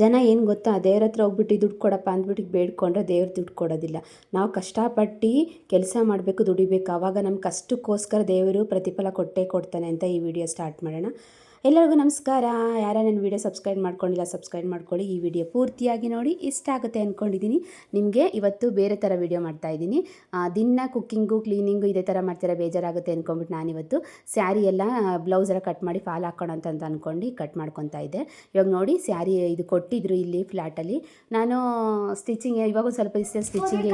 ಜನ ಏನು ಗೊತ್ತಾ, ದೇವ್ರ ಹತ್ರ ಹೋಗ್ಬಿಟ್ಟು ದುಡ್ಡು ಕೊಡಪ್ಪ ಅಂದ್ಬಿಟ್ಟು ಬೇಡ್ಕೊಂಡ್ರೆ ದೇವ್ರು ದುಡ್ಡು ಕೊಡೋದಿಲ್ಲ. ನಾವು ಕಷ್ಟಪಟ್ಟು ಕೆಲಸ ಮಾಡಬೇಕು, ದುಡಿಬೇಕು ಆವಾಗ ನಮ್ಮ ಕಷ್ಟಕ್ಕೋಸ್ಕರ ದೇವರು ಪ್ರತಿಫಲ ಕೊಟ್ಟೇ ಕೊಡ್ತಾನೆ ಅಂತ ಈ ವಿಡಿಯೋ ಸ್ಟಾರ್ಟ್ ಮಾಡೋಣ. ಎಲ್ಲರಿಗೂ ನಮಸ್ಕಾರ. ಯಾರ ನನ್ನ ವಿಡಿಯೋ ಸಬ್ಸ್ಕ್ರೈಬ್ ಮಾಡ್ಕೊಂಡಿಲ್ಲ ಸಬ್ಸ್ಕ್ರೈಬ್ ಮಾಡ್ಕೊಳ್ಳಿ. ಈ ವಿಡಿಯೋ ಪೂರ್ತಿಯಾಗಿ ನೋಡಿ ಇಷ್ಟ ಆಗುತ್ತೆ ಅಂದ್ಕೊಂಡಿದ್ದೀನಿ ನಿಮಗೆ ಇವತ್ತು ಬೇರೆ ಥರ ವಿಡಿಯೋ ಮಾಡ್ತಾ ಇದ್ದೀನಿ. ದಿನ ಕುಕ್ಕಿಂಗು ಕ್ಲೀನಿಂಗು ಇದೇ ಥರ ಮಾಡ್ತೀರಾ ಬೇಜಾರಾಗುತ್ತೆ ಅಂದ್ಕೊಂಬಿಟ್ಟು ನಾನಿವತ್ತು ಸ್ಯಾರಿ ಎಲ್ಲ ಬ್ಲೌಸ್ ಎಲ್ಲ ಕಟ್ ಮಾಡಿ ಫಾಲ್ ಹಾಕೋಣ ಅಂತ ಅಂತ ಅಂದ್ಕೊಂಡು ಕಟ್ ಮಾಡ್ಕೊತಾ ಇದ್ದೆ. ಇವಾಗ ನೋಡಿ ಸ್ಯಾರಿ ಇದು ಕೊಟ್ಟಿದ್ರು ಇಲ್ಲಿ ಫ್ಲ್ಯಾಟಲ್ಲಿ ನಾನು ಸ್ಟಿಚಿಂಗ್ ಇವಾಗ ಸ್ವಲ್ಪ ದಿವಸ stitching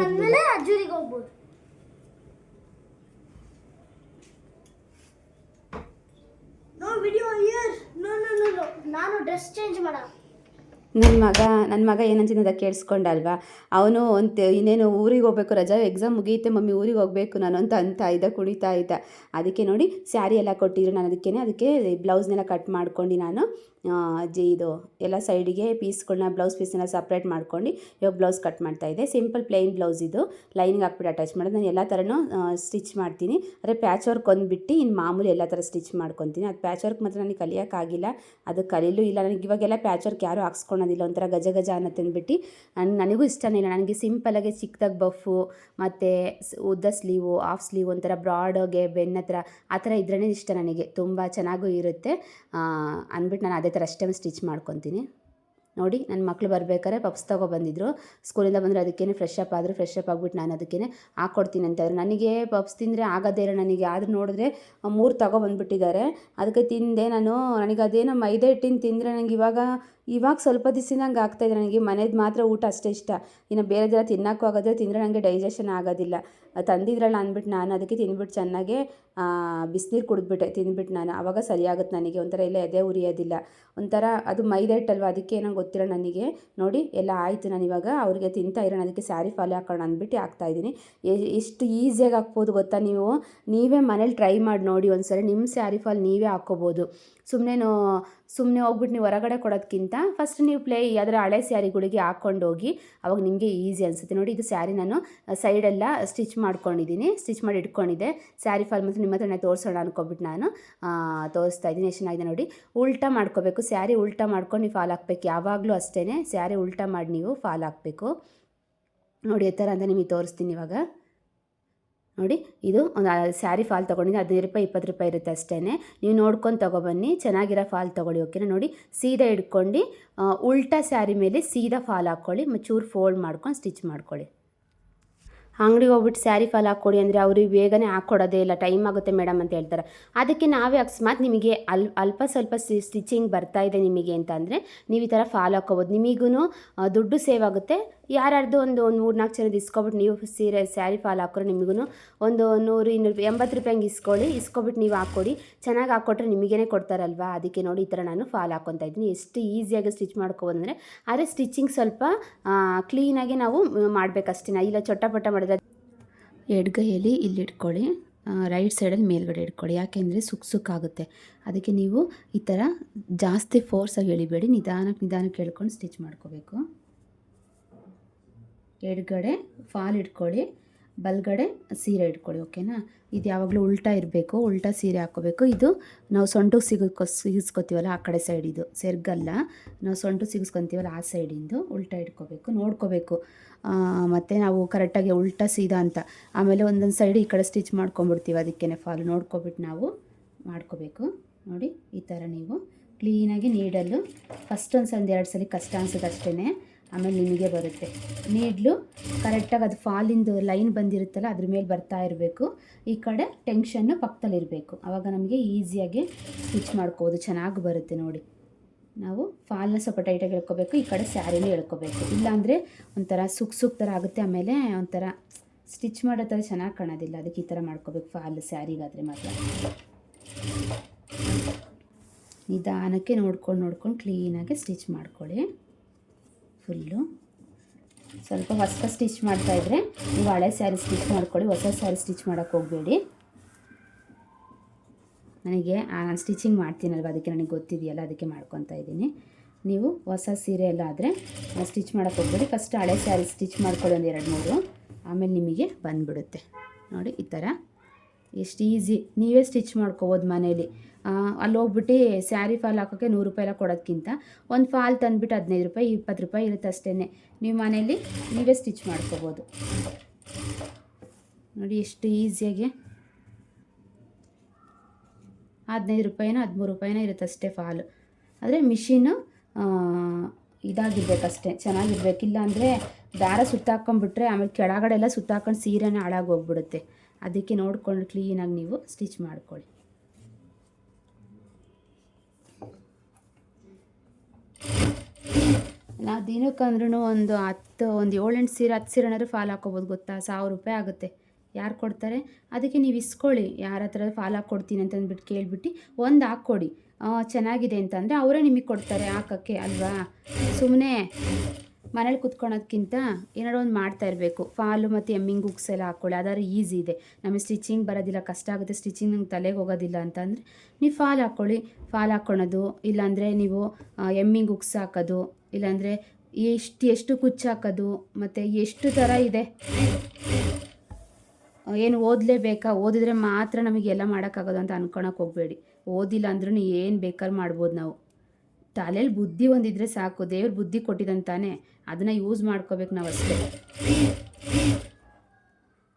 video year no no no no ನಾನು ಡ್ರೆಸ್ ಚೇಂಜ್ ಮಾಡ. ನನ್ನ ಮಗ ನನ್ನ ಮಗ ಏನಂತಿದ್ದ ಕೇಳಿಸ್ಕೊಂಡಲ್ವಾ? ಅವನು ಅಂತ ಇನ್ನೇನು ಊರಿಗೆ ಹೋಗ್ಬೇಕು, ರಜಾ ಎಕ್ಸಾಮ್ ಮುಗಿಯುತ್ತೆ, ಮಮ್ಮಿ ಊರಿಗೆ ಹೋಗಬೇಕು ನಾನು ಅಂತ ಅಂತ ಇದ್ದ, ಕುಣಿತಾ ಇದ್ದ. ಅದಕ್ಕೆ ನೋಡಿ ಸ್ಯಾರಿ ಎಲ್ಲ ಕೊಟ್ಟಿದ್ರು ನಾನು ಅದಕ್ಕೇ ಅದಕ್ಕೆ ಬ್ಲೌಸ್ನೆಲ್ಲ ಕಟ್ ಮಾಡ್ಕೊಂಡು ನಾನು. ಜಿ ಇದು ಎಲ್ಲ ಸೈಡಿಗೆ ಪೀಸ್ಗಳನ್ನ ಬ್ಲೌಸ್ ಪೀಸನ್ನ ಸಪ್ರೇಟ್ ಮಾಡ್ಕೊಂಡು ಇವಾಗ ಬ್ಲೌಸ್ ಕಟ್ ಮಾಡ್ತಾ ಇದೆ. ಸಿಂಪಲ್ ಪ್ಲೇನ್ ಬ್ಲೌಸ್ ಇದು. ಲೈನಿಂಗ್ ಹಾಕ್ಬಿಟ್ಟು ಅಟ್ಯಾಚ್ ಮಾಡೋದು. ನಾನು ಎಲ್ಲ ಥರನೂ ಸ್ಟಿಚ್ ಮಾಡ್ತೀನಿ. ಅಂದರೆ ಪ್ಯಾಚ್ ವರ್ಕ್ ಒಂದ್ಬಿಟ್ಟು ಇನ್ನು ಮಾಮೂಲಿ ಎಲ್ಲ ಥರ ಸ್ಟಿಚ್ ಮಾಡ್ಕೊತೀನಿ. ಅದು ಪ್ಯಾಚ್ ವರ್ಕ್ ಮಾತ್ರ ನನಗೆ ಕಲಿಯೋಕ್ಕಾಗಿಲ್ಲ ಅದು ಕಲೀಲೂ ಇಲ್ಲ. ನನಗೆ ಇವಾಗೆಲ್ಲ ಪ್ಯಾಚ್ ವರ್ಕ್ ಯಾರೂ ಹಾಕ್ಸ್ಕೊಳೋದಿಲ್ಲ. ಒಂಥರ ಗಜ ಗಜ ಅನ್ನೋದನ್ಬಿಟ್ಟು ನಾನು ನನ್, ನನಗೂ ಇಷ್ಟನೇ ಇಲ್ಲ. ನನಗೆ ಸಿಂಪಲಾಗಿ ಚಿಕ್ಕದಾಗಿ ಬಫು ಮತ್ತು ಉದ್ದ ಸ್ಲೀವು ಆಫ್ ಸ್ಲೀವ್ ಒಂಥರ ಬ್ರಾಡಾಗೆ ಬೆನ್ನ ಹತ್ರ ಆ ಥರ ಇದ್ರೇ ಇಷ್ಟ ನನಗೆ. ತುಂಬ ಚೆನ್ನಾಗೂ ಇರುತ್ತೆ. ಅಂದ್ಬಿಟ್ಟು ನಾನು ಅದೇ ಥರ ಅಷ್ಟೇ ಸ್ಟಿಚ್ ಮಾಡ್ಕೊತೀನಿ. ನೋಡಿ, ನನ್ನ ಮಕ್ಳು ಬರ್ಬೇಕಾದ್ರೆ ಪಪ್ಸ್ ಬಂದಿದ್ರು. ಸ್ಕೂಲಿಂದ ಬಂದರೆ ಅದಕ್ಕೇನೆ ಫ್ರೆಶ್ ಅಪ್ ಆದರೂ ಫ್ರೆಶ್ ಅಪ್ ಆಗಿಬಿಟ್ಟು ನಾನು ಅದಕ್ಕೇ ಹಾಕ್ಕೊಡ್ತೀನಿ ಅಂತ ಅವ್ರು. ನನಗೆ ಪಪ್ಸ್ ತಿಂದರೆ ಆಗೋದೇ ಇರೋ ನನಗೆ. ಆದರೂ ನೋಡಿದ್ರೆ ಮೂರು ತಗೊಬಂದ್ಬಿಟ್ಟಿದ್ದಾರೆ ಅದಕ್ಕೆ ತಿಂದೆ ನಾನು. ನನಗೆ ಅದೇನೋ ಮೈದಾ ಹಿಟ್ಟಿನ ತಿಂದರೆ ನನಗೆ ಇವಾಗ ಇವಾಗ ಸ್ವಲ್ಪ ದಿವಸದಿಂದ ಆಗ್ತಾ ಆಗ್ತಾಯಿದೆ ನನಗೆ. ಮನೇದು ಮಾತ್ರ ಊಟ ಅಷ್ಟೇ ಇಷ್ಟ. ಇನ್ನು ಬೇರೆದೆಲ್ಲ ತಿನ್ನೋಕ್ಕೂ ಆಗೋದ್ರೆ ತಿಂದರೆ ನನಗೆ ಡೈಜೆಷನ್ ಆಗೋದಿಲ್ಲ. ತಂದಿದ್ರಲ್ಲ ಅಂದ್ಬಿಟ್ಟು ನಾನು, ಅದಕ್ಕೆ ತಿಂದ್ಬಿಟ್ಟು ಚೆನ್ನಾಗೆ ಬಿಸಿನೀರು ಕುಡಿದ್ಬಿಟ್ಟೆ. ತಿಂದ್ಬಿಟ್ಟು ನಾನು. ಆವಾಗ ಸರಿಯಾಗುತ್ತೆ ನನಗೆ. ಒಂಥರ ಎಲ್ಲ ಎದೆ ಉರಿಯೋದಿಲ್ಲ. ಒಂಥರ ಅದು ಮೈದಾ ಹಿಟ್ಟಲ್ವ ಅದಕ್ಕೆ ಏನೋ ಗೊತ್ತಿಲ್ಲ ನನಗೆ. ನೋಡಿ, ಎಲ್ಲ ಆಯಿತು. ನಾನು ಇವಾಗ ಅವ್ರಿಗೆ ತಿಂತಾ ಇರೋಣ. ಅದಕ್ಕೆ ಸ್ಯಾರಿ ಫಾಲ್ ಹಾಕೋಣ ಅಂದ್ಬಿಟ್ಟು ಹಾಕ್ತಾ ಇದ್ದೀನಿ. ಎ- ಎಷ್ಟು ಈಸಿಯಾಗಿ ಹಾಕ್ಬೋದು ಗೊತ್ತಾ ನೀವು? ನೀವೇ ಮನೇಲಿ ಟ್ರೈ ಮಾಡಿ ನೋಡಿ ಒಂದ್ಸರಿ. ನಿಮ್ಮ ಸ್ಯಾರಿ ಫಾಲ್ ನೀವೇ ಹಾಕ್ಕೋಬೋದು. ಸುಮ್ಮನೆ ಸುಮ್ಮನೆ ಹೋಗ್ಬಿಟ್ಟು ನೀವು ಹೊರಗಡೆ ಕೊಡೋದಕ್ಕಿಂತ ಫಸ್ಟ್ ನೀವು ಪ್ಲೇ ಅದರ ಹಳೆ ಸ್ಯಾರಿಗಳಿಗೆ ಹಾಕ್ಕೊಂಡೋಗಿ ಅವಾಗ ನಿಮಗೆ ಈಸಿ ಅನಿಸುತ್ತೆ. ನೋಡಿ ಇದು ಸ್ಯಾರಿ ನಾನು ಸೈಡೆಲ್ಲ ಸ್ಟಿಚ್ ಮಾಡ್ಕೊಂಡಿದ್ದೀನಿ ಸ್ಟಿಚ್ ಮಾಡಿ ಇಟ್ಕೊಂಡಿದ್ದೆ. ಸ್ಯಾರಿ ಫಾಲ್ ಮತ್ತು ನಿಮ್ಮ ಹತ್ರನೇ ತೋರಿಸೋಣ ಅನ್ಕೊಬಿಟ್ಟು ನಾನು ತೋರಿಸ್ತಾ ಇದ್ದೀನಿ. ಎಷ್ಟು ಚೆನ್ನಾಗಿದೆ ನೋಡಿ. ಉಲ್ಟಾ ಮಾಡ್ಕೋಬೇಕು. ಸ್ಯಾರಿ ಉಲ್ಟಾ ಮಾಡ್ಕೊಂಡು ನೀವು ಫಾಲ್ ಹಾಕ್ಬೇಕು. ಯಾವಾಗಲೂ ಅಷ್ಟೇ ಸ್ಯಾರಿ ಉಲ್ಟಾ ಮಾಡಿ ನೀವು ಫಾಲ್ ಹಾಕಬೇಕು. ನೋಡಿ ಥರ ಅಂತ ನಿಮಗೆ ತೋರಿಸ್ತೀನಿ ಇವಾಗ. ನೋಡಿ, ಇದು ಒಂದು ಸ್ಯಾರಿ ಫಾಲ್ ತೊಗೊಂಡಿದ್ದು, ಹದಿನೈದು ರೂಪಾಯಿ, ಇಪ್ಪತ್ತು ರೂಪಾಯಿ ಇರುತ್ತೆ ಅಷ್ಟೇ ನೀವು ನೋಡ್ಕೊಂಡು ತೊಗೊಬನ್ನಿ, ಚೆನ್ನಾಗಿರೋ ಫಾಲ್ ತೊಗೊಳ್ಳಿ, ಓಕೆನಾ? ನೋಡಿ, ಸೀದಾ ಇಟ್ಕೊಂಡು ಉಲ್ಟಾ ಸ್ಯಾರಿ ಮೇಲೆ ಸೀದಾ ಫಾಲ್ ಹಾಕ್ಕೊಳ್ಳಿ ಮತ್ತು ಫೋಲ್ಡ್ ಮಾಡ್ಕೊಂಡು ಸ್ಟಿಚ್ ಮಾಡ್ಕೊಳ್ಳಿ. ಅಂಗಡಿಗೆ ಹೋಗ್ಬಿಟ್ಟು ಸ್ಯಾರಿ ಫಾಲ್ ಹಾಕ್ಕೊಡಿ ಅಂದರೆ ಅವ್ರಿಗೆ ಬೇಗನೆ ಹಾಕ್ಕೊಡೋದೇ ಇಲ್ಲ, ಟೈಮ್ ಆಗುತ್ತೆ ಮೇಡಮ್ ಅಂತ ಹೇಳ್ತಾರೆ. ಅದಕ್ಕೆ ನಾವೇ ಅಕಸ್ಮಾತ್ ನಿಮಗೆ ಅಲ್, ಅಲ್ಪ ಸ್ವಲ್ಪ ಸ್ಟಿಚಿಂಗ್ ಬರ್ತಾ ಇದೆ ನಿಮಗೆ ಅಂತ ಅಂದರೆ, ನೀವು ಈ ಥರ ಫಾಲ್ ಹಾಕ್ಕೋಬೋದು. ನಿಮಗೂ ದುಡ್ಡು ಸೇವ್ ಆಗುತ್ತೆ ಯಾರ್ಯಾರ್ದು ಒಂದು ಒಂದು ಮೂರು ನಾಲ್ಕು ಜನದ ಇಸ್ಕೊಬಿಟ್ಟು ನೀವು ಸೀರೆ, ಸ್ಯಾರಿ ಫಾಲ್ ಹಾಕೋರು ನಿಮಗೂ ಒಂದು ನೂರು ಇನ್ನೂರು ಎಂಬತ್ತು ರೂಪಾಯಿ ಹಂಗೆ ಇಸ್ಕೊಳ್ಳಿ. ಇಸ್ಕೊಬಿಟ್ಟು ನೀವು ಹಾಕ್ಕೊಡಿ. ಚೆನ್ನಾಗಿ ಹಾಕ್ಕೊಟ್ರೆ ನಿಮಗೇನೆ ಕೊಡ್ತಾರಲ್ವಾ? ಅದಕ್ಕೆ ನೋಡಿ ಈ ಥರ ನಾನು ಫಾಲ್ ಹಾಕ್ಕೊತಾ ಇದ್ದೀನಿ. ಎಷ್ಟು ಈಸಿಯಾಗಿ ಸ್ಟಿಚ್ ಮಾಡ್ಕೊಬೋದು ಅಂದರೆ ಆದರೆ ಸ್ಟಿಚಿಂಗ್ ಸ್ವಲ್ಪ ಕ್ಲೀನಾಗಿ ನಾವು ಮಾಡಬೇಕಷ್ಟೇ. ಇಲ್ಲ ಚೊಟ್ಟಪಟ್ಟ ಮಾಡಿದ್ರೆ ಎಡ್ಗೈಯಲ್ಲಿ ಇಲ್ಲಿ ಇಟ್ಕೊಳ್ಳಿ. ರೈಟ್ ಸೈಡಲ್ಲಿ ಮೇಲ್ಗಡೆ ಇಟ್ಕೊಳ್ಳಿ. ಯಾಕೆಂದರೆ ಸುಕ್ ಆಗುತ್ತೆ. ಅದಕ್ಕೆ ನೀವು ಈ ಥರ ಜಾಸ್ತಿ ಫೋರ್ಸಾಗಿ ಎಳಿಬೇಡಿ. ನಿಧಾನಕ್ಕೆ ನಿಧಾನಕ್ಕೆ ಹೇಳ್ಕೊಂಡು ಸ್ಟಿಚ್ ಮಾಡ್ಕೋಬೇಕು. ಎಡಗಡೆ ಫಾಲ್ ಇಟ್ಕೊಳ್ಳಿ, ಬಲ್ಗಡೆ ಸೀರೆ ಇಟ್ಕೊಳ್ಳಿ, ಓಕೆನಾ? ಇದು ಯಾವಾಗಲೂ ಉಲ್ಟಾ ಇರಬೇಕು, ಉಲ್ಟಾ ಸೀರೆ ಹಾಕ್ಕೋಬೇಕು. ಇದು ನಾವು ಸೊಂಟು ಸಿಗಿಸ್ಕೊ ಸಿಗಿಸ್ಕೊತೀವಲ್ಲ ಆ ಕಡೆ ಸೈಡ್ ಇದು, ಸೆರ್ಗಲ್ಲ. ನಾವು ಸೊಂಟು ಸಿಗಿಸ್ಕೊತೀವಲ್ಲ ಆ ಸೈಡಿಂದು ಉಲ್ಟಾ ಇಟ್ಕೋಬೇಕು, ನೋಡ್ಕೋಬೇಕು. ಮತ್ತು ನಾವು ಕರೆಕ್ಟಾಗಿ ಉಲ್ಟಾ ಸೀದಾ ಅಂತ, ಆಮೇಲೆ ಒಂದೊಂದು ಸೈಡ್ ಈ ಕಡೆ ಸ್ಟಿಚ್ ಮಾಡ್ಕೊಂಬಿಡ್ತೀವಿ ಅದಕ್ಕೇ ಫಾಲ್ ನೋಡ್ಕೊಬಿಟ್ಟು ನಾವು ಮಾಡ್ಕೋಬೇಕು. ನೋಡಿ, ಈ ಥರ ನೀವು ಕ್ಲೀನಾಗಿ ನೀಡಲು ಫಸ್ಟ್ ಒಂದು ಎರಡು ಸಲ ಕಷ್ಟ ಅನ್ಸುತ್ತೆ ಅಷ್ಟೇ ಆಮೇಲೆ ನಿಮಗೆ ಬರುತ್ತೆ. ನೀಡ್ಲು ಕರೆಕ್ಟಾಗಿ ಅದು ಫಾಲಿಂದು ಲೈನ್ ಬಂದಿರುತ್ತಲ್ಲ, ಅದ್ರ ಮೇಲೆ ಬರ್ತಾ ಇರಬೇಕು. ಈ ಕಡೆ ಟೆನ್ಷನ್ನು ಪಕ್ಕದಲ್ಲಿರಬೇಕು ಆವಾಗ ನಮಗೆ ಈಸಿಯಾಗಿ ಸ್ಟಿಚ್ ಮಾಡ್ಕೋಬೋದು. ಚೆನ್ನಾಗಿ ಬರುತ್ತೆ ನೋಡಿ. ನಾವು ಫಾಲ್ನ ಸ್ವಲ್ಪ ಟೈಟಾಗಿ ಎಳ್ಕೊಬೇಕು. ಈ ಕಡೆ ಸ್ಯಾರಿನೂ ಎಳ್ಕೋಬೇಕು. ಇಲ್ಲಾಂದರೆ ಒಂಥರ ಸುಕ್ ಸುಕ್ ಥರ ಆಗುತ್ತೆ. ಆಮೇಲೆ ಒಂಥರ ಸ್ಟಿಚ್ ಮಾಡೋ ಥರ ಚೆನ್ನಾಗಿ ಕಾಣೋದಿಲ್ಲ. ಅದಕ್ಕೆ ಈ ಥರ ಮಾಡ್ಕೋಬೇಕು ಫಾಲ್ ಸ್ಯಾರಿಗಾದರೆ ಮಾತ್ರ. ನಿಧಾನಕ್ಕೆ ನೋಡ್ಕೊಂಡು ನೋಡ್ಕೊಂಡು ಕ್ಲೀನಾಗಿ ಸ್ಟಿಚ್ ಮಾಡ್ಕೊಳ್ಳಿ. ಫುಲ್ಲು. ಸ್ವಲ್ಪ ಹೊಸ ಸ್ಟಿಚ್ ಮಾಡ್ತಾಯಿದ್ರೆ ನೀವು ಹಳೆ ಸ್ಯಾರಿ ಸ್ಟಿಚ್ ಮಾಡ್ಕೊಳ್ಳಿ, ಹೊಸ ಸ್ಯಾರಿ ಸ್ಟಿಚ್ ಮಾಡೋಕ್ಕೆ ಹೋಗಬೇಡಿ. ನನಗೆ ನಾನು ಸ್ಟಿಚಿಂಗ್ ಮಾಡ್ತೀನಲ್ವ, ಅದಕ್ಕೆ ನನಗೆ ಗೊತ್ತಿದೆಯಲ್ಲ, ಅದಕ್ಕೆ ಮಾಡ್ಕೊತಾ ಇದ್ದೀನಿ. ನೀವು ಹೊಸ ಸೀರೆ ಎಲ್ಲ ಆದರೆ ಸ್ಟಿಚ್ ಮಾಡೋಕ್ಕೆ ಹೋಗ್ಬೇಡಿ. ಫಸ್ಟ್ ಹಳೆ ಸ್ಯಾರಿ ಸ್ಟಿಚ್ ಮಾಡ್ಕೊಳ್ಳಿ ಒಂದು ಎರಡು ಮೂರು. ಆಮೇಲೆ ನಿಮಗೆ ಬಂದುಬಿಡುತ್ತೆ. ನೋಡಿ, ಈ ಥರ ಎಷ್ಟು ಈಸಿ. ನೀವೇ ಸ್ಟಿಚ್ ಮಾಡ್ಕೋಬೋದು ಮನೇಲಿ. ಅಲ್ಲಿ ಹೋಗ್ಬಿಟ್ಟು ಸ್ಯಾರಿ ಫಾಲ್ ಹಾಕೋಕ್ಕೆ ನೂರು ರೂಪಾಯಿ ಎಲ್ಲ ಕೊಡೋದಕ್ಕಿಂತ ಒಂದು ಫಾಲ್ ತಂದುಬಿಟ್ಟು ಹದಿನೈದು ರೂಪಾಯಿ, ಇಪ್ಪತ್ತು ರೂಪಾಯಿ ಇರುತ್ತೆ ಅಷ್ಟೇ ನೀವು ಮನೇಲಿ ನೀವೇ ಸ್ಟಿಚ್ ಮಾಡ್ಕೋಬೋದು. ನೋಡಿ ಎಷ್ಟು ಈಸಿಯಾಗಿ. ಹದಿನೈದು ರೂಪಾಯಿನೋ ಹದಿಮೂರು ರೂಪಾಯಿನೋ ಇರುತ್ತೆ ಅಷ್ಟೇ ಫಾಲು. ಆದರೆ ಮಿಷಿನ್ನು ಇದಾಗಿರ್ಬೇಕಷ್ಟೇ ಚೆನ್ನಾಗಿರ್ಬೇಕಿಲ್ಲ ಅಂದರೆ ದಾರ ಸುತ್ತಾಕೊಂಡ್ಬಿಟ್ರೆ ಆಮೇಲೆ ಕೆಳಗಡೆ ಎಲ್ಲ ಸುತ್ತಾಕೊಂಡು ಸೀರೆನೇ ಹಾಳಾಗೋಗ್ಬಿಡುತ್ತೆ ಅದಕ್ಕೆ ನೋಡ್ಕೊಂಡು ಕ್ಲೀನಾಗಿ ನೀವು ಸ್ಟಿಚ್ ಮಾಡ್ಕೊಳ್ಳಿ. ನಾವು ದಿನಕ್ಕಂದ್ರೂ ಒಂದು ಹತ್ತು, ಒಂದು ಏಳೆಂಟು ಸೀರೆ, ಹತ್ತು ಸೀರೆನಾದ್ರೂ ಫಾಲ್ ಹಾಕೋಬೋದು ಗೊತ್ತಾ? ಸಾವಿರ ರೂಪಾಯಿ ಆಗುತ್ತೆ. ಯಾರು ಕೊಡ್ತಾರೆ? ಅದಕ್ಕೆ ನೀವು ಇಸ್ಕೊಳ್ಳಿ. ಯಾರ ಹತ್ರ ಫಾಲ್ ಹಾಕ್ಕೊಡ್ತೀನಿ ಅಂತಂದ್ಬಿಟ್ಟು ಕೇಳಿಬಿಟ್ಟು ಒಂದು ಹಾಕ್ಕೊಡಿ. ಚೆನ್ನಾಗಿದೆ ಅಂತಂದರೆ ಅವರೇ ನಿಮಗೆ ಕೊಡ್ತಾರೆ ಹಾಕೋಕ್ಕೆ, ಅಲ್ವಾ? ಸುಮ್ಮನೆ ಮನೇಲಿ ಕುತ್ಕೊಳೋದಕ್ಕಿಂತ ಏನಾದ್ರು ಒಂದು ಮಾಡ್ತಾ ಇರಬೇಕು. ಫಾಲು ಮತ್ತು ಎಮ್ಮಿಂಗ್ ಹುಕ್ಸ್ ಎಲ್ಲ ಹಾಕ್ಕೊಳ್ಳಿ ಅದಾದ್ರೆ ಈಸಿ ಇದೆ. ನಮಗೆ ಸ್ಟಿಚಿಂಗ್ ಬರೋದಿಲ್ಲ, ಕಷ್ಟ ಆಗುತ್ತೆ, ಸ್ಟಿಚಿಂಗ್ ನಂಗೆ ತಲೆಗೆ ಹೋಗೋದಿಲ್ಲ ಅಂತಂದರೆ ನೀವು ಫಾಲ್ ಹಾಕ್ಕೊಳ್ಳಿ ಫಾಲ್ ಹಾಕ್ಕೊಳೋದು ಇಲ್ಲಾಂದರೆ ನೀವು ಎಮ್ಮಿಂಗ್ ಹುಕ್ಸ್ ಹಾಕೋದು, ಇಲ್ಲಾಂದರೆ ಎಷ್ಟು ಎಷ್ಟು ಕುಚ್ಚು ಹಾಕೋದು, ಮತ್ತು ಎಷ್ಟು ಥರ ಇದೆ. ಏನು ಓದಲೇಬೇಕಾ? ಓದಿದ್ರೆ ಮಾತ್ರ ನಮಗೆ ಎಲ್ಲ ಮಾಡೋಕ್ಕಾಗೋದು ಅಂತ ಅನ್ಕೊಳಕ್ಕೆ ಹೋಗಬೇಡಿ. ಓದಿಲ್ಲ ಅಂದ್ರೂ ಏನು ಬೇಕಾದ್ರೂ ಮಾಡ್ಬೋದು ನಾವು. ತಲೆಯಲ್ಲಿ ಬುದ್ಧಿ ಒಂದಿದ್ರೆ ಸಾಕು, ದೇವ್ರ ಬುದ್ಧಿ ಕೊಟ್ಟಿದಂತಾನೆ, ಅದನ್ನು ಯೂಸ್ ಮಾಡ್ಕೋಬೇಕು ನಾವು ಅಷ್ಟೇ.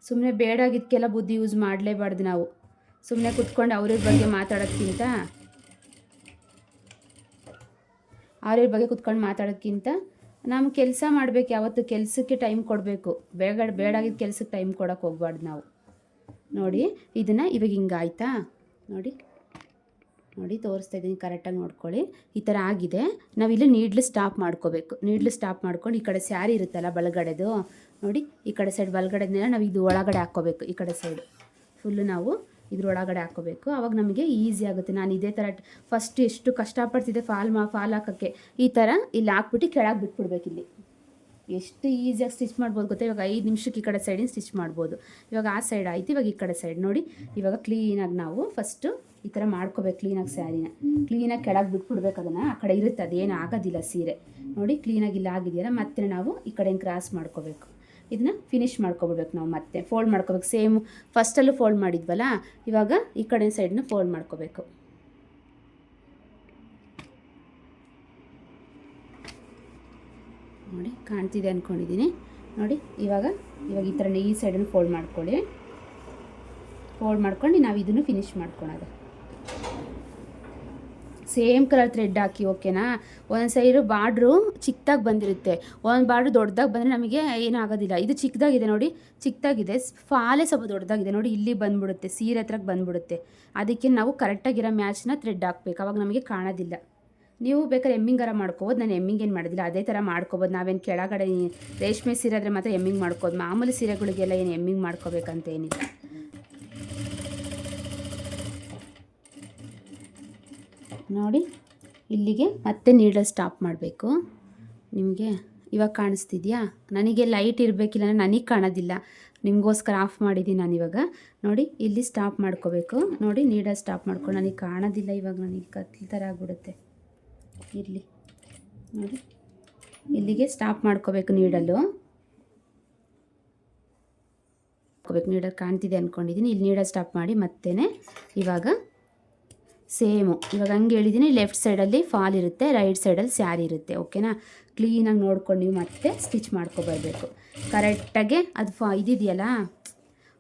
ಸುಮ್ಮನೆ ಬೇಡಾಗಿದ್ಕೆಲ್ಲ ಬುದ್ಧಿ ಯೂಸ್ ಮಾಡಲೇಬಾರ್ದು ನಾವು. ಸುಮ್ಮನೆ ಕುತ್ಕೊಂಡು ಅವ್ರ ಬಗ್ಗೆ ಮಾತಾಡೋದ್ಕಿಂತ ಅವ್ರ ಬಗ್ಗೆ ಕುತ್ಕೊಂಡು ಮಾತಾಡೋದ್ಕಿಂತ ನಮ್ಮ ಕೆಲಸ ಮಾಡ್ಬೇಕು, ಯಾವತ್ತು ಕೆಲಸಕ್ಕೆ ಟೈಮ್ ಕೊಡಬೇಕು. ಬೇಗ ಬೇಡಾಗಿದ್ದ ಕೆಲಸಕ್ಕೆ ಟೈಮ್ ಕೊಡೋಕೆ ಹೋಗ್ಬಾರ್ದು ನಾವು. ನೋಡಿ, ಇದನ್ನು ಇವಾಗ ಹಿಂಗಾಯ್ತಾ? ನೋಡಿ. ನೋಡಿ, ತೋರಿಸ್ತಾ ಇದ್ದೀನಿ ಕರೆಕ್ಟಾಗಿ ನೋಡ್ಕೊಳ್ಳಿ. ಈ ಥರ ಆಗಿದೆ. ನಾವಿಲ್ಲಿ ನೀಡ್ಲು ಸ್ಟಾಪ್ ಮಾಡ್ಕೋಬೇಕು. ನೀಡ್ಲು ಸ್ಟಾಪ್ ಮಾಡ್ಕೊಂಡು ಈ ಕಡೆ ಸ್ಯಾರಿ ಇರುತ್ತಲ್ಲ ಬಲಗಡೆದು, ನೋಡಿ, ಈ ಕಡೆ ಸೈಡ್ ಬಲಗಡೆದನ್ನೆಲ್ಲ ನಾವು ಇದು ಒಳಗಡೆ ಹಾಕ್ಕೋಬೇಕು, ಈ ಕಡೆ ಸೈಡ್ ಫುಲ್ಲು ನಾವು ಇದ್ರೊಳಗಡೆ ಹಾಕ್ಕೋಬೇಕು. ಅವಾಗ ನಮಗೆ ಈಸಿ ಆಗುತ್ತೆ. ನಾನು ಇದೇ ಥರ ಫಸ್ಟ್ ಎಷ್ಟು ಕಷ್ಟಪಡ್ತಿದ್ದೆ ಫಾಲ್ ಮಾ ಫಾಲ್ ಹಾಕೋಕ್ಕೆ. ಈ ಥರ ಇಲ್ಲಿ ಹಾಕ್ಬಿಟ್ಟು ಕೆಳಗೆ ಬಿಟ್ಬಿಡ್ಬೇಕು ಇಲ್ಲಿ. ಎಷ್ಟು ಈಸಿಯಾಗಿ ಸ್ಟಿಚ್ ಮಾಡ್ಬೋದು ಗೊತ್ತಾ? ಇವಾಗ ಐದು ನಿಮಿಷಕ್ಕೆ ಈ ಕಡೆ ಸೈಡಿನ ಸ್ಟಿಚ್ ಮಾಡ್ಬೋದು. ಇವಾಗ ಆ ಸೈಡ್ ಆಯ್ತು, ಇವಾಗ ಈ ಕಡೆ ಸೈಡ್ ನೋಡಿ. ಇವಾಗ ಕ್ಲೀನಾಗಿ ನಾವು ಫಸ್ಟು ಈ ಥರ ಮಾಡ್ಕೋಬೇಕು ಕ್ಲೀನಾಗಿ ಸ್ಯಾರಿನ ಕ್ಲೀನಾಗಿ ಕೆಳಗೆ ಬಿಟ್ಬಿಡ್ಬೇಕು ಅದನ್ನು. ಆ ಕಡೆ ಇರುತ್ತೆ, ಅದೇನು ಆಗೋದಿಲ್ಲ ಸೀರೆ. ನೋಡಿ ಕ್ಲೀನಾಗಿ ಇಲ್ಲ ಆಗಿದೆಯಲ್ಲ, ಮತ್ತೆ ನಾವು ಈ ಕಡೆ ಕ್ರಾಸ್ ಮಾಡ್ಕೋಬೇಕು. ಇದನ್ನ ಫಿನಿಶ್ ಮಾಡ್ಕೊಬಿಡ್ಬೇಕು ನಾವು ಮತ್ತೆ. ಫೋಲ್ಡ್ ಮಾಡ್ಕೋಬೇಕು ಸೇಮ್ ಫಸ್ಟಲ್ಲೂ ಫೋಲ್ಡ್ ಮಾಡಿದ್ವಲ್ಲ, ಇವಾಗ ಈ ಕಡೆ ಸೈಡ್ನ ಫೋಲ್ಡ್ ಮಾಡ್ಕೋಬೇಕು. ನೋಡಿ, ಕಾಣ್ತಿದೆ ಅಂದ್ಕೊಂಡಿದ್ದೀನಿ ನೋಡಿ, ಇವಾಗ ಇವಾಗ ಈ ಥರ ಈ ಸೈಡನ್ನು ಫೋಲ್ಡ್ ಮಾಡ್ಕೊಳ್ಳಿ. ಫೋಲ್ಡ್ ಮಾಡ್ಕೊಂಡು ನಾವು ಇದನ್ನು ಫಿನಿಶ್ ಮಾಡ್ಕೊಳೋದು ಸೇಮ್ ಕಲರ್ ಥ್ರೆಡ್ ಹಾಕಿ ಓಕೆನಾ ಒಂದು ಸೈಡು ಬಾರ್ಡ್ರು ಚಿಕ್ಕದಾಗಿ ಬಂದಿರುತ್ತೆ. ಒಂದು ಬಾರ್ಡ್ರು ದೊಡ್ಡದಾಗಿ ಬಂದರೆ ನಮಗೆ ಏನಾಗೋದಿಲ್ಲ. ಇದು ಚಿಕ್ಕದಾಗಿದೆ ನೋಡಿ ಚಿಕ್ಕದಾಗಿದೆ ಫಾಲೆ ಸ್ವಲ್ಪ ದೊಡ್ಡದಾಗಿದೆ ನೋಡಿ, ಇಲ್ಲಿ ಬಂದ್ಬಿಡುತ್ತೆ, ಸೀರೆ ಹತ್ರಕ್ಕೆ ಬಂದ್ಬಿಡುತ್ತೆ. ಅದಕ್ಕೆ ನಾವು ಕರೆಕ್ಟಾಗಿರೋ ಮ್ಯಾಚ್ನ ಥ್ರೆಡ್ ಹಾಕ್ಬೇಕು. ಅವಾಗ ನಮಗೆ ಕಾಣೋದಿಲ್ಲ. ನೀವು ಬೇಕಾದ್ರೆ ಎಮ್ಮಿಂಗಾರ ಮಾಡ್ಕೋಬೋದು. ನಾನು ಎಮ್ಮಿಂಗ್ ಏನು ಮಾಡೋದಿಲ್ಲ. ಅದೇ ಥರ ಮಾಡ್ಕೋಬೋದು. ನಾವೇನು ಕೆಳಗಡೆ ರೇಷ್ಮೆ ಸೀರೆ ಆದರೆ ಮಾತ್ರ ಎಮ್ಮಿಂಗ್ ಮಾಡ್ಕೋದು ಮಾಮೂಲಿ ಸೀರೆಗಳಿಗೆಲ್ಲ ಏನು ಎಮ್ಮಿಂಗ್ ಮಾಡ್ಕೋಬೇಕಂತ ಏನಿಲ್ಲ. ನೋಡಿ, ಇಲ್ಲಿಗೆ ಮತ್ತೆ ನೀಡಲ್ ಸ್ಟಾಪ್ ಮಾಡಬೇಕು. ನಿಮಗೆ ಇವಾಗ ಕಾಣಿಸ್ತಿದ್ಯಾ? ನನಗೆ ಲೈಟ್ ಇರಬೇಕಿಲ್ಲ ನನಗೆ ಕಾಣೋದಿಲ್ಲ. ನಿಮಗೋಸ್ಕರ ಆಫ್ ಮಾಡಿದ್ದೀನಿ ಇವಾಗ. ನೋಡಿ, ಇಲ್ಲಿ ಸ್ಟಾಪ್ ಮಾಡ್ಕೋಬೇಕು. ನೋಡಿ ನೀಡಲ್ ಸ್ಟಾಪ್ ಮಾಡ್ಕೊಂಡು ನನಗೆ ಕಾಣೋದಿಲ್ಲ ಇವಾಗ. ನನಗೆ ಕತ್ಲ ಥರ ಆಗ್ಬಿಡುತ್ತೆ ಇರಲಿ. ನೋಡಿ. ಇಲ್ಲಿಗೆ ಸ್ಟಾಪ್ ಮಾಡ್ಕೋಬೇಕು ನೀಡಲು. ಹಾಕೋಬೇಕು ನೀಡಲ್ ಕಾಣ್ತಿದೆ ಅಂದ್ಕೊಂಡಿದ್ದೀನಿ ಇಲ್ಲಿ ನೀಡಲ್ ಸ್ಟಾಪ್ ಮಾಡಿ ಮತ್ತೇ ಇವಾಗ ಸೇಮು. ಇವಾಗ ಹಂಗೆ ಹೇಳಿದ್ದೀನಿ ಲೆಫ್ಟ್ ಸೈಡಲ್ಲಿ ಫಾಲ್ ಇರುತ್ತೆ ರೈಟ್ ಸೈಡಲ್ಲಿ ಸ್ಯಾರಿ ಇರುತ್ತೆ. ಓಕೆನಾ ಕ್ಲೀನಾಗಿ ನೋಡ್ಕೊಂಡು ನೀವು ಮತ್ತೆ ಸ್ಟಿಚ್ ಮಾಡ್ಕೊಬರ್ಬೇಕು. ಕರೆಕ್ಟಾಗೆ ಅದು ಫಾ ಇದಿದೆಯಲ್ಲ?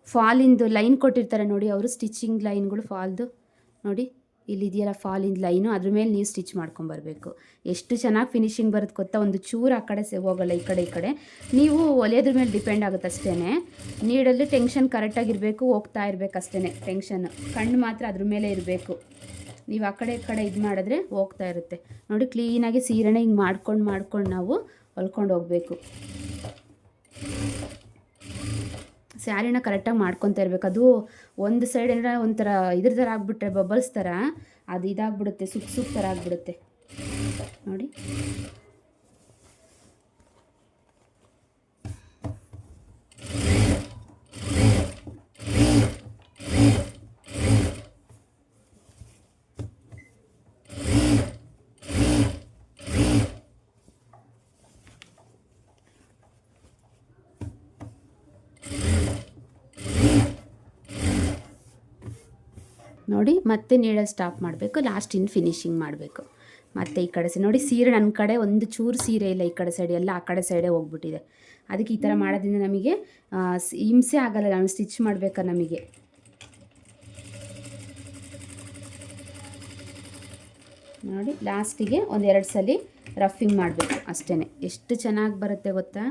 ಫಾಲಿಂದು ಲೈನ್ ಕೊಟ್ಟಿರ್ತಾರೆ ನೋಡಿ ಅವರು ಸ್ಟಿಚಿಂಗ್ ಲೈನ್ಗಳು ಫಾಲ್ದು ನೋಡಿ. ಇಲ್ಲಿದೆಯಲ್ಲ ಫಾಲಿಂದ ಲೈನು ಅದ್ರ ಮೇಲೆ ನೀವು ಸ್ಟಿಚ್ ಮಾಡ್ಕೊಂಬರ್ಬೇಕು ಎಷ್ಟು ಚೆನ್ನಾಗಿ ಫಿನಿಶಿಂಗ್ ಬರುತ್ತೆ ಗೊತ್ತಾ? ಒಂದು ಚೂರು ಆ ಕಡೆ ಹೋಗಲ್ಲ ಈ ಕಡೆ ಈ ಕಡೆ. ನೀವು ಒಲೆಯೋದ್ರ ಮೇಲೆ ಡಿಪೆಂಡ್ ಆಗುತ್ತೆ ಅಷ್ಟೇ ನೀಡಲ್ಲಿ ಟೆನ್ಷನ್ ಕರೆಕ್ಟಾಗಿರಬೇಕು ಹೋಗ್ತಾ ಇರಬೇಕು ಅಷ್ಟೇ ಟೆನ್ಷನ್ ಕಣ್ಣು ಮಾತ್ರ ಅದ್ರ ಮೇಲೆ ಇರಬೇಕು. ನೀವು ಆ ಕಡೆ ಈ ಕಡೆ ಇದು ಮಾಡಿದ್ರೆ ಹೋಗ್ತಾ ಇರುತ್ತೆ. ನೋಡಿ ಕ್ಲೀನಾಗಿ ಸೀರೆನೇ ಹಿಂಗೆ ಮಾಡ್ಕೊಂಡು ಮಾಡ್ಕೊಂಡು ನಾವು ಹೊಲ್ಕೊಂಡು ಹೋಗಬೇಕು. ಸ್ಯಾರಿನ ಕರೆಕ್ಟಾಗಿ ಮಾಡ್ಕೊತಾ ಇರ್ಬೇಕು. ಅದು ಒಂದು ಸೈಡ್ ಏನಾರ ಒಂಥರ ಇದ್ರ ಥರ ಆಗಿಬಿಟ್ರೆ ಬಬಲ್ಸ್ ಥರ, ಅದು ಇದಾಗ್ಬಿಡುತ್ತೆ, ಸುಕ್ ಸುಕ್ ಥರ ಆಗಿಬಿಡುತ್ತೆ. ನೋಡಿ. ನೋಡಿ ಮತ್ತೆ ನೀಡಲು ಸ್ಟಾಪ್ ಮಾಡಬೇಕು ಲಾಸ್ಟ್ ಇನ್ ಫಿನಿಶಿಂಗ್ ಮಾಡಬೇಕು. ಮತ್ತು ಈ ಕಡೆ ಸೈ ನೋಡಿ ಸೀರೆ ನನ್ನ ಕಡೆ ಒಂದು ಚೂರು ಸೀರೆ ಇಲ್ಲ ಈ ಕಡೆ ಸೈಡ್ ಎಲ್ಲ ಆ ಕಡೆ ಸೈಡೇ ಹೋಗ್ಬಿಟ್ಟಿದೆ. ಅದಕ್ಕೆ ಈ ಥರ ಮಾಡೋದ್ರಿಂದ ನಮಗೆ ಹಿಂಸೆ ಆಗಲ್ಲ ನಾನು ಸ್ಟಿಚ್ ಮಾಡಬೇಕಾ ನಮಗೆ? ನೋಡಿ ಲಾಸ್ಟಿಗೆ ಒಂದೆರಡು ಸಲ ರಫಿಂಗ್ ಮಾಡಬೇಕು ಅಷ್ಟೇ ಎಷ್ಟು ಚೆನ್ನಾಗಿ ಬರುತ್ತೆ ಗೊತ್ತಾ?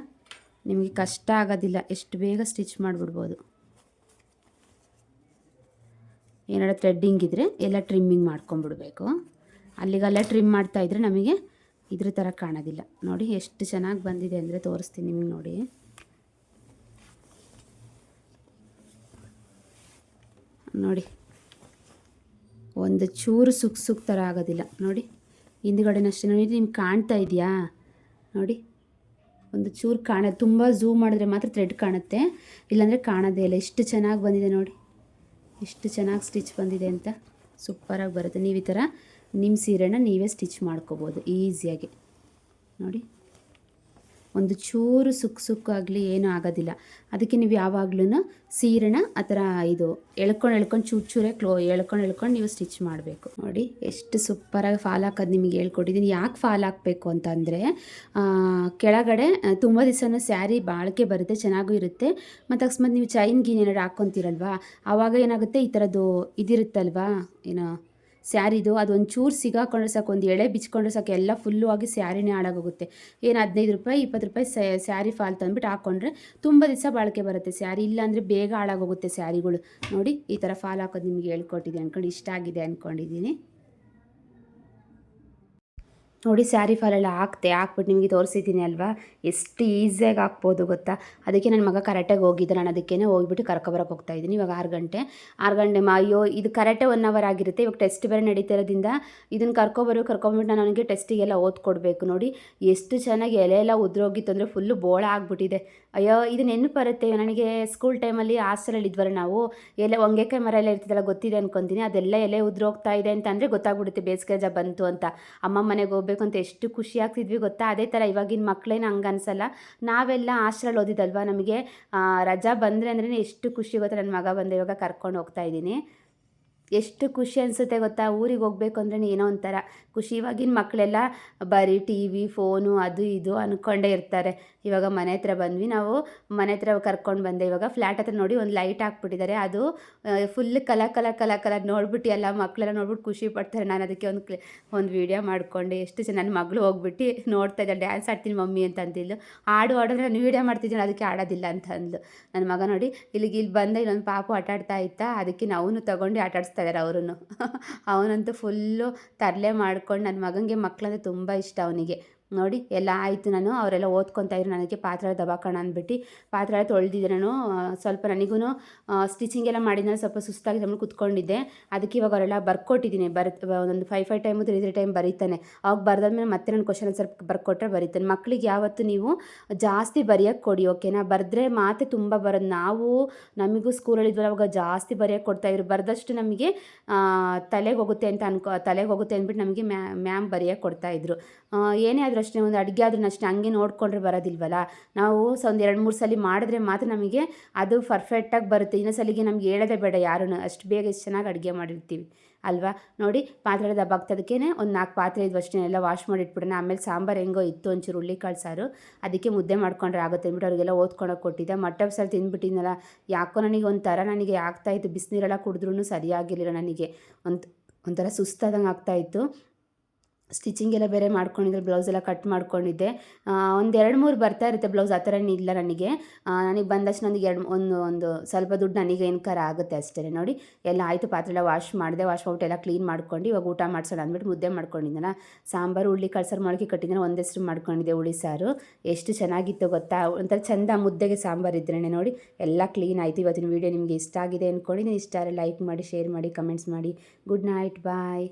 ನಿಮಗೆ ಕಷ್ಟ ಆಗೋದಿಲ್ಲ ಎಷ್ಟು ಬೇಗ ಸ್ಟಿಚ್ ಮಾಡಿಬಿಡ್ಬೋದು. ಏನಾರ ಥ್ರೆಡ್ಡಿಂಗ್ ಇದ್ದರೆ ಎಲ್ಲ ಟ್ರಿಮ್ಮಿಂಗ್ ಮಾಡ್ಕೊಂಬಿಡ್ಬೇಕು ಅಲ್ಲಿಗೆಲ್ಲ ಟ್ರಿಮ್ ಮಾಡ್ತಾ ಇದ್ರೆ ನಮಗೆ ಇದ್ರ ಥರ ಕಾಣೋದಿಲ್ಲ. ನೋಡಿ ಎಷ್ಟು ಚೆನ್ನಾಗಿ ಬಂದಿದೆ ಅಂದರೆ ತೋರಿಸ್ತೀನಿ ನಿಮಗೆ ನೋಡಿ. ನೋಡಿ, ಒಂದು ಚೂರು ಸುಕ್ ಸುಕ್ ಥರ ಆಗೋದಿಲ್ಲ. ನೋಡಿ ಹಿಂದ್ಗಡೆನಷ್ಟೇ ನೋಡಿ, ನಿಮ್ಗೆ ಕಾಣ್ತಾ ಇದೆಯಾ? ನೋಡಿ, ಒಂದು ಚೂರು ಕಾಣ ತುಂಬ ಝೂಮ್ ಮಾಡಿದ್ರೆ ಮಾತ್ರ ಥ್ರೆಡ್ ಕಾಣುತ್ತೆ. ಇಲ್ಲಾಂದರೆ ಕಾಣೋದೇ ಇಲ್ಲ. ಎಷ್ಟು ಚೆನ್ನಾಗಿ ಬಂದಿದೆ ನೋಡಿ. ಎಷ್ಟು ಚೆನ್ನಾಗಿ ಸ್ಟಿಚ್ ಬಂದಿದೆ ಅಂತ ಸೂಪರಾಗಿ ಬರುತ್ತೆ. ನೀವು ಈ ಥರ ನಿಮ್ಮ ಸೀರೆನ ನೀವೇ ಸ್ಟಿಚ್ ಮಾಡ್ಕೋಬೋದು ಈಸಿಯಾಗಿ. ನೋಡಿ. ಒಂದು ಚೂರು ಸುಕ್ಕು ಸುಕ್ಕಾಗಲಿ ಏನೂ ಆಗೋದಿಲ್ಲ. ಅದಕ್ಕೆ ನೀವು ಯಾವಾಗ್ಲೂ ಸೀರೆನ ಆ ಥರ ಇದು ಎಳ್ಕೊಂಡು ಎಳ್ಕೊಂಡು ಚೂರು ಚೂರೇ ಕ್ಲೋ ಎಳ್ಕೊಂಡು ಎಳ್ಕೊಂಡು ನೀವು ಸ್ಟಿಚ್ ಮಾಡಬೇಕು. ನೋಡಿ ಎಷ್ಟು ಸೂಪರಾಗಿ ಫಾಲ್ ಹಾಕೋದು ನಿಮಗೆ ಹೇಳ್ಕೊಟ್ಟಿದ್ದೀನಿ. ಯಾಕೆ ಫಾಲ್ ಹಾಕಬೇಕು ಅಂತಂದರೆ ಕೆಳಗಡೆ ತುಂಬ ದಿವಸನೂ ಸ್ಯಾರಿ ಬಾಳಿಕೆ ಬರುತ್ತೆ, ಚೆನ್ನಾಗೂ ಇರುತ್ತೆ. ಮತ್ತು ಅಕಸ್ಮಾತ್ ನೀವು ಚೈನ್ ಗೀನ್ ಏನಾದ್ರು ಹಾಕ್ಕೊತೀರಲ್ವಾ? ಆವಾಗ ಏನಾಗುತ್ತೆ? ಈ ಥರದ್ದು ಇದಿರುತ್ತಲ್ವಾ? ಏನೋ ಸ್ಯಾರಿದು ಅದೊಂದು ಚೂರು ಸಿಗಾಕೊಂಡ್ರೆ ಸಾಕು ಒಂದು ಎಳೆ ಬಿಚ್ಕೊಂಡ್ರೆ ಸಾಕು ಎಲ್ಲ ಫುಲ್ಲು ಆಗಿ ಸ್ಯಾರಿನೇ ಹಾಳಾಗೋಗುತ್ತೆ. ಏನು ಹದಿನೈದು ರೂಪಾಯಿ, ಇಪ್ಪತ್ತು ರೂಪಾಯಿ ಸ್ಯಾರಿ ಫಾಲ್ ತಂದ್ಬಿಟ್ಟು ಹಾಕ್ಕೊಂಡ್ರೆ ತುಂಬ ದಿವಸ ಬಾಳಿಕೆ ಬರುತ್ತೆ. ಸ್ಯಾರಿ ಇಲ್ಲಾಂದರೆ ಬೇಗ ಹಾಳಾಗೋಗುತ್ತೆ ಸ್ಯಾರಿಗಳು. ನೋಡಿ, ಈ ಥರ ಫಾಲ್ ಹಾಕೋದು ನಿಮಗೆ ಹೇಳ್ಕೊಟ್ಟಿದ್ದೆ ಅಂದ್ಕೊಂಡು ಇಷ್ಟ ಆಗಿದೆ ಅಂದ್ಕೊಂಡಿದ್ದೀನಿ ನೋಡಿ ಸ್ಯಾರಿ ಫಾಲೆಲ್ಲ ಹಾಕ್ತೆ, ಹಾಕ್ಬಿಟ್ಟು ನಿಮಗೆ ತೋರಿಸಿದ್ದೀನಿ ಅಲ್ವಾ? ಎಷ್ಟು ಈಸಿಯಾಗಿ ಹಾಕ್ಬೋದು ಗೊತ್ತಾ? ಅದಕ್ಕೆ ನನ್ನ ಮಗ ಕರೆಕ್ಟಾಗಿ ಹೋಗಿದ್ದೆ, ನಾನು ಅದಕ್ಕೇ ಹೋಗ್ಬಿಟ್ಟು ಕರ್ಕೊಬರಕ್ಕೆ ಹೋಗ್ತಾ ಇದ್ದೀನಿ, ಇವಾಗ ಆರು ಗಂಟೆ. ಆರು ಗಂಟೆ ಮಾ ಅಯ್ಯೋ, ಇದು ಕರೆಕ್ಟೇ ಒನ್ ಅವರ್ ಆಗಿರುತ್ತೆ, ಇವಾಗ ಟೆಸ್ಟ್ ಬೇರೆ ನಡೀತಾ ಇರೋದ್ರಿಂದ ಇದನ್ನು ಕರ್ಕೊಬರು ಕರ್ಕೊಂಬಿಟ್ಟು ನಾನು ನನಗೆ ಟೆಸ್ಟಿಗೆಲ್ಲ ಓದ್ಕೊಡ್ಬೇಕು ನೋಡಿ. ಎಷ್ಟು ಚೆನ್ನಾಗಿ ಎಲೆ ಎಲ್ಲ ಉದ್ರೋಗಿತ್ತು ಅಂದರೆ ಫುಲ್ಲು ಬೋಳ ಆಗಿಬಿಟ್ಟಿದೆ. ಅಯ್ಯೋ, ಇದು ನೆನಪು ಬರುತ್ತೆ. ನನಗೆ ಸ್ಕೂಲ್ ಟೈಮಲ್ಲಿ ಹಾಸ್ಟೆಲಲ್ಲಿ ಇದ್ವಲ್ಲ ನಾವು, ಎಲೆ ಹೊಂಗೆಕಾಯಿ ಮರ ಎಲ್ಲ ಇರ್ತದಲ್ಲ, ಗೊತ್ತಿದೆ ಅನ್ಕೊತೀನಿ. ಅದೆಲ್ಲ ಎಲೆ ಉದ್ರೋಗ್ತಾ ಇದೆ ಅಂತ ಅಂದರೆ ಗೊತ್ತಾಗ್ಬಿಡುತ್ತೆ, ಬೇಸಿಗೆ ರಜಾ ಬಂತು ಅಂತ. ಅಮ್ಮ ಮನೆಗೆ ಹೋಗ್ಬೇಕು ಅಂತ ಎಷ್ಟು ಖುಷಿ ಆಗ್ತಿದ್ವಿ ಗೊತ್ತಾ? ಅದೇ ಥರ ಇವಾಗಿನ ಮಕ್ಕಳೇನು ಹಂಗೆ ಅನಿಸಲ್ಲ. ನಾವೆಲ್ಲ ಆಶ್ರಲ್ಲಿ ಓದಿದಲ್ವಾ ನಮಗೆ? ರಜಾ ಬಂದರೆ ಅಂದ್ರೆ ಎಷ್ಟು ಖುಷಿ ಗೊತ್ತಾ? ನನ್ನ ಮಗ ಬಂದು ಇವಾಗ ಕರ್ಕೊಂಡು ಹೋಗ್ತಾ ಇದ್ದೀನಿ. ಎಷ್ಟು ಖುಷಿ ಅನಿಸುತ್ತೆ ಗೊತ್ತಾ? ಊರಿಗೆ ಹೋಗ್ಬೇಕು ಅಂದ್ರೆ ಏನೋ ಒಂಥರ ಖುಷಿ. ಇವಾಗಿನ ಮಕ್ಕಳೆಲ್ಲ ಬರೀ ಟಿ ವಿ, ಫೋನು, ಅದು ಇದು ಅಂದ್ಕೊಂಡೇ ಇರ್ತಾರೆ. ಇವಾಗ ಮನೆ ಹತ್ರ ಬಂದ್ವಿ. ನಾವು ಮನೆ ಹತ್ರ ಕರ್ಕೊಂಡು ಬಂದೆ. ಇವಾಗ ಫ್ಲ್ಯಾಟ್ ಹತ್ರ ನೋಡಿ ಒಂದು ಲೈಟ್ ಹಾಕ್ಬಿಟ್ಟಿದ್ದಾರೆ. ಅದು full colour colour colour colour ನೋಡ್ಬಿಟ್ಟು ಎಲ್ಲ ಮಕ್ಕಳೆಲ್ಲ ನೋಡ್ಬಿಟ್ಟು ಖುಷಿ ಪಡ್ತಾರೆ. ನಾನು ಅದಕ್ಕೆ ಒಂದು ಒಂದು ವಿಡಿಯೋ ಮಾಡಿಕೊಂಡೆ. ಎಷ್ಟು ಜನ ನನ್ನ ಮಗಳು ಹೋಗ್ಬಿಟ್ಟು ನೋಡ್ತಾ ಇದ್ದಾಳೆ ಡ್ಯಾನ್ಸ್ ಆಡ್ತೀನಿ ಮಮ್ಮಿ ಅಂತ ಹಾಡು ಹಾಡಿದ್ರೆ ನಾನು ವೀಡಿಯೋ ಮಾಡ್ತಿದ್ದೀನಿ ಅದಕ್ಕೆ ಆಡೋದಿಲ್ಲ ಅಂತ ಅಂದ್ಲು. ನನ್ನ ಮಗ ನೋಡಿ, ಇಲ್ಲಿಗೆ ಇಲ್ಲಿ ಬಂದ ಇಲ್ಲೊಂದು ಪಾಪು ಆಟ ಆಡ್ತಾ ಇತ್ತಾ? ಅದಕ್ಕೆ ನಾವು ತಗೊಂಡು ಆಟ ಆಡಿಸ್ತಾ ಇದ್ದಾರೆ ಅವರನ್ನು ಅವನಂತೂ ಫುಲ್ಲು ತರಲೆ ಮಾಡ್ಕೊಂಡು ನನ್ನ ಮಗನಿಗೆ ಮಕ್ಕಳಂದ್ರೆ ತುಂಬ ಇಷ್ಟ ಅವನಿಗೆ. ನೋಡಿ, ಎಲ್ಲ ಆಯಿತು ನಾನು. ಅವರೆಲ್ಲ ಓದ್ಕೊತಾ ಇದ್ರು. ನನಗೆ ಪಾತ್ರೆ ದಬಾಕೋಣ ಅಂದ್ಬಿಟ್ಟು ಪಾತ್ರೆ ತೊಳೆದಿದ್ದೆ ನಾನು. ಸ್ವಲ್ಪ ನನಗೂ ಸ್ಟಿಚಿಂಗ್ ಎಲ್ಲ ಮಾಡಿದ್ಮೇಲೆ ಸ್ವಲ್ಪ ಸುಸ್ತಾಗಿ ತಮ್ಮ ಕುತ್ಕೊಂಡಿದ್ದೆ. ಅದಕ್ಕೆ ಇವಾಗ ಅವರೆಲ್ಲ ಬರ್ಕೊಟ್ಟಿದ್ದೀನಿ. ಬರ್ ಒಂದೊಂದು five five time three three time ಬರೀತಾನೆ. ಅವಾಗ ಬರ್ದಾದ್ಮೇಲೆ ಮತ್ತೆ ನಾನು ಕ್ವಶನ್ ಸ್ವಲ್ಪ ಬರ್ಕೊಟ್ರೆ ಬರೀತಾನೆ. ಮಕ್ಕಳಿಗೆ ಯಾವತ್ತು ನೀವು ಜಾಸ್ತಿ ಬರೆಯೋಕ್ಕೆ ಕೊಡಿ ಓಕೆನಾ ಬರೆದ್ರೆ ಮಾತೆ ತುಂಬ ಬರೋದು. ನಾವು, ನಮಗೂ ಸ್ಕೂಲಲ್ಲಿ ಇದ್ವಲ್ಲ, ಅವಾಗ ಜಾಸ್ತಿ ಬರೆಯೋಕ್ಕೆ ಕೊಡ್ತಾಯಿದ್ರು ಬರೆದಷ್ಟು ನಮಗೆ ತಲೆಗೆ ಹೋಗುತ್ತೆ ಅಂತ ಅನ್ಕೋ, ತಲೆಗೆ ಹೋಗುತ್ತೆ ಅಂದ್ಬಿಟ್ಟು ನಮಗೆ ಮ್ಯಾ ಮ್ಯಾಮ್ ಬರೆಯೋಕ್ಕೆ ಕೊಡ್ತಾಯಿದ್ರು ಏನೇ ಅಷ್ಟೇ ಒಂದು ಅಡುಗೆ ಆದ್ರೂ ಅಷ್ಟೇ, ಹಂಗೆ ನೋಡಿಕೊಂಡ್ರೆ ಬರೋದಿಲ್ವಲ್ಲ? ನಾವು ಸೊ ಒಂದು ಎರಡು ಮೂರು ಸಲ ಮಾಡಿದ್ರೆ ಮಾತ್ರ ನಮಗೆ ಅದು ಪರ್ಫೆಕ್ಟಾಗಿ ಬರುತ್ತೆ. ಇನ್ನೊಂದು ಸಲಿಗೆ ನಮ್ಗೆ ಹೇಳೋದೇ ಬೇಡ ಯಾರೂ ಅಷ್ಟು ಬೇಗ ಎಷ್ಟು ಚೆನ್ನಾಗಿ ಅಡುಗೆ ಮಾಡಿರ್ತೀವಿ. ಅಲ್ವಾ? ನೋಡಿ ಪಾತ್ರೆ ದಬ್ಬಾಗ್ತದಕ್ಕೇ ಒಂದು ನಾಲ್ಕು ಪಾತ್ರೆ ಇದ್ವು ಅಷ್ಟೇ ಎಲ್ಲ ವಾಶ್ ಮಾಡಿ ಇಟ್ಬಿಡೋಣ ಆಮೇಲೆ ಸಾಂಬಾರು ಹೆಂಗೋ ಇತ್ತು ಒಂಚೂರು ಹುಳ್ಳಿಕಾಳು ಸಾರು. ಅದಕ್ಕೆ ಮುದ್ದೆ ಮಾಡ್ಕೊಂಡ್ರೆ ಆಗುತ್ತೆ. ಅಂದ್ಬಿಟ್ಟು ಅವ್ರಿಗೆಲ್ಲ ಓದ್ಕೊಳಕ್ಕೆ ಕೊಟ್ಟಿದ್ದೆ. ಮಟ್ಟಪ್ಪ ಸಾರು ತಿಂದ್ಬಿಟ್ಟಿದ್ನಲ್ಲ, ಯಾಕೋ ನನಗೆ ಒಂಥರ ನನಗೆ ಆಗ್ತಾಯಿತ್ತು ಬಿಸಿನೀರೆಲ್ಲ ಕುಡಿದ್ರೂ ಸರಿಯಾಗಿರಲಿಲ್ಲ ನನಗೆ. ಒಂದು ಒಂಥರ ಸುಸ್ತಾದಂಗೆ ಆಗ್ತಾಯಿತ್ತು ಸ್ಟಿಚಿಂಗ್ ಎಲ್ಲ ಬೇರೆ ಮಾಡ್ಕೊಂಡಿದ್ದೆ ಬ್ಲೌಸ್ ಎಲ್ಲ ಕಟ್ ಮಾಡ್ಕೊಂಡಿದ್ದೆ. ಒಂದು ಎರಡು ಮೂರು ಬರ್ತಾ ಇರುತ್ತೆ ಬ್ಲೌಸ್ ಆ ಥರ ಇಲ್ಲ ನನಗೆ. ನನಗೆ ಬಂದಷ್ಟು ನನಗೆ ಎರಡು ಒಂದು ಒಂದು ಸ್ವಲ್ಪ ದುಡ್ಡು ನನಗೆ ಏನ್ಕಾರ ಆಗುತ್ತೆ ಅಷ್ಟೇ ನೋಡಿ. ಎಲ್ಲ ಆಯಿತು, ಪಾತ್ರೆ ಎಲ್ಲ ವಾಶ್ ಮಾಡಿದೆ ವಾಶ್ ಮಾಡ್ಬಿಟ್ಟು ಎಲ್ಲ ಕ್ಲೀನ್ ಮಾಡ್ಕೊಂಡು ಇವಾಗ ಊಟ ಮಾಡಿಸೋಣ ಅಂದ್ಬಿಟ್ಟು ಮುದ್ದೆ ಮಾಡ್ಕೊಂಡಿದ್ದೆನಾ. ಸಾಂಬಾರು ಹುಳ್ಳಿ ಕಳ್ಸರ್ ಮೊಳಕೆ ಕಟ್ಟಿದ್ರೆ ಒಂದೆಸ್ರು ಮಾಡ್ಕೊಂಡಿದ್ದೆ ಹುಳಿ ಸಾರು. ಎಷ್ಟು ಚೆನ್ನಾಗಿತ್ತು ಗೊತ್ತಾ? ಒಂಥರ ಚಂದ ಮುದ್ದೆಗೆ ಸಾಂಬಾರು ಇದ್ರೇ ನೋಡಿ. ಎಲ್ಲ ಕ್ಲೀನ್ ಆಯಿತು. ಇವತ್ತಿನ ವೀಡಿಯೋ ನಿಮಗೆ ಇಷ್ಟ ಆಗಿದೆ ಅಂದ್ಕೊಂಡು ಇಷ್ಟ ಆದರೆ ಲೈಕ್ ಮಾಡಿ ಶೇರ್ ಮಾಡಿ ಕಮೆಂಟ್ಸ್ ಮಾಡಿ. Good night bye